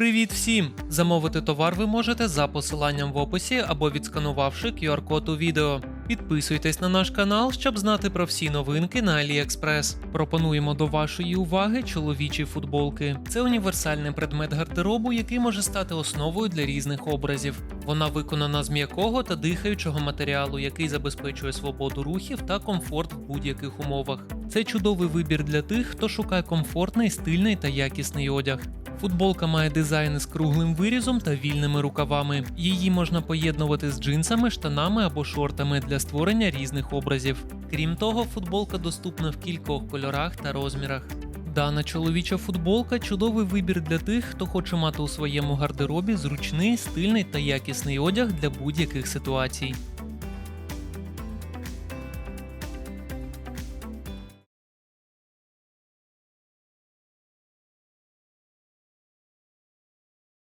Привіт всім! Замовити товар ви можете за посиланням в описі або відсканувавши QR-код у відео. Підписуйтесь на наш канал, щоб знати про всі новинки на AliExpress. Пропонуємо до вашої уваги чоловічі футболки. Це універсальний предмет гардеробу, який може стати основою для різних образів. Вона виконана з м'якого та дихаючого матеріалу, який забезпечує свободу рухів та комфорт в будь-яких умовах. Це чудовий вибір для тих, хто шукає комфортний, стильний та якісний одяг. Футболка має дизайн з круглим вирізом та вільними рукавами. Її можна поєднувати з джинсами, штанами або шортами для створення різних образів. Крім того, футболка доступна в кількох кольорах та розмірах. Дана чоловіча футболка чудовий вибір для тих, хто хоче мати у своєму гардеробі зручний, стильний та якісний одяг для будь-яких ситуацій.